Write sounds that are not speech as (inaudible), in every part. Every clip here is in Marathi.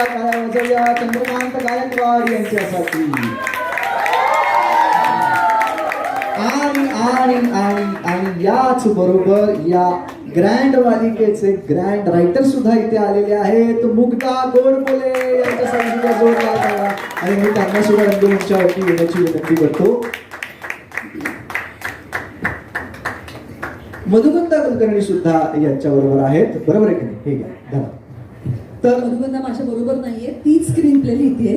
चंद्रकांत गायकवाड यांच्यासाठी आणि आणि आणि आणि याच बरोबर या ग्रँड मालिकेचे ग्रँड रायटर सुद्धा इथे आलेले आहेत. मुग्धा गोडबोले यांच्यासाठी सुद्धा जोरदार आणि मी त्यांना सुद्धा रंगमंचावरती येण्याची विनंती करतो. मधुगंधा कुलकर्णी सुद्धा यांच्या बरोबर आहेत. बरोबर आहे की नाही? हे घ्या. धन्यवाद. तर मधुबंधा माझ्या बरोबर नाहीये तीच स्क्रीन प्ले लिहितीये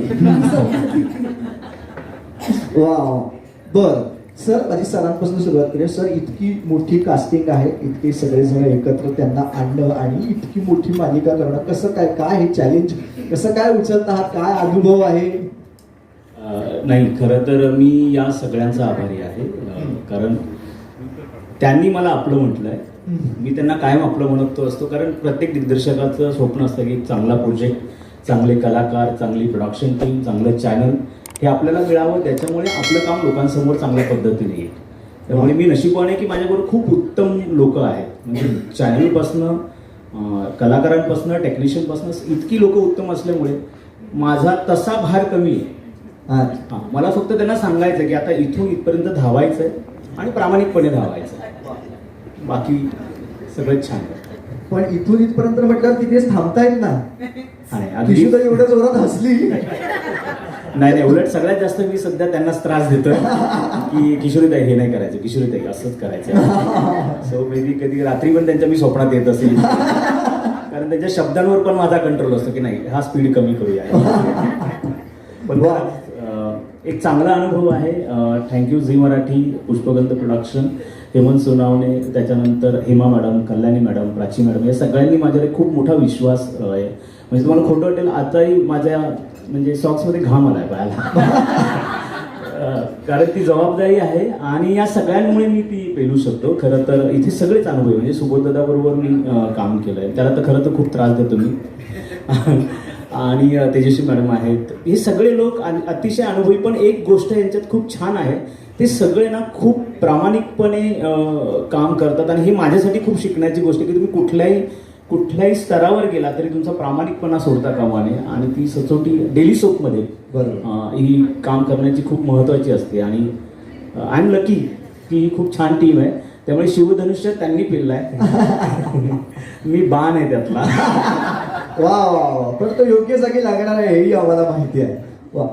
वा बर. सर माझी सरांपासून सुरुवात करूया. सर इतकी मोठी कास्टिंग आहे इतके सगळेजण एकत्र त्यांना आणणं आणि इतकी मोठी मालिका करणं कसं काय काय हे चॅलेंज कसं काय उचलत आहात? काय अनुभव आहे? नाही खरं तर मी या सगळ्यांचा आभारी आहे. कारण त्यांनी मला आपलं म्हटलंय. मी त्यांना कायम आपलं म्हणतो असतो कारण प्रत्येक दिग्दर्शकाचं स्वप्न असतं की चांगला प्रोजेक्ट चांगले कलाकार चांगली प्रोडक्शन टीम चांगलं चॅनल हे आपल्याला मिळावं. त्याच्यामुळे आपलं काम लोकांसमोर चांगल्या पद्धतीने येईल. त्यामुळे मी नशीबवान आहे की माझ्याबरोबर खूप उत्तम लोक आहेत. म्हणजे चॅनलपासनं कलाकारांपासनं टेक्निशियनपासनं इतकी लोक उत्तम असल्यामुळे माझा तसा भार कमी आहे. मला फक्त त्यांना सांगायचं की आता इथून इथपर्यंत धावायचंय. आणि प्रामाणिकपणे धावायचं. बाकी सगळं छान. पण इथून इथपर्यंत म्हटल्यावर तिथेच थांबतायत ना अगदी. किशोर एवढ्या जोरात हसली. नाही नाही उलट सगळ्यात जास्त मी सध्या त्यांनाच त्रास देतोय की किशोरीताई हे नाही करायचं किशोरीताई असंच करायचं. सो मे बी कधी रात्री पण त्यांच्या मी स्वप्नात येत असेल. कारण त्यांच्या शब्दांवर पण माझा कंट्रोल असतो की नाही हा स्पीड कमी करूया. पण एक चांगला अनुभव आहे. Thank you Zee Marathi Pushpagandh production Hemant Sonawane त्याच्यानंतर Hema madam Kalyani madam Prachi madam या सगळ्यांनी माझ्याकडे खूप मोठा विश्वास आहे. म्हणजे तुम्हाला खोटं वाटेल आताही माझ्या म्हणजे सॉक्समध्ये घाम आला पायाला अं, कारण ती जबाबदारी आहे आणि या सगळ्यांमुळे मी ती पेलू शकतो. खरं तर इथे सगळेच अनुभव आहे. म्हणजे सुबोधदाबरोबर मी काम केलं आहे त्याला तर खरं तर खूप त्रास देतो मी. आणि तेजस्वी मॅडम आहेत. हे सगळे लोक अतिशय अनुभवी पण एक गोष्ट यांच्यात खूप छान आहे. ते सगळे ना खूप प्रामाणिकपणे काम करतात आणि ही माझ्यासाठी खूप शिकण्याची गोष्ट आहे की तुम्ही कुठल्याही कुठल्याही स्तरावर गेला तरी तुमचा प्रामाणिकपणा सोडता कामा नये आणि ती सचोटी डेली सोपमध्ये ही काम करण्याची खूप महत्वाची असते. आणि आय एम लकी की ही खूप छान टीम आहे. त्यामुळे शिवधनुष्य त्यांनी पिल्लाय. (laughs) मी बाण आहे त्यातला. वा वा पण तो योग्य जागी लागणार आहे हेही आम्हाला माहिती आहे. वा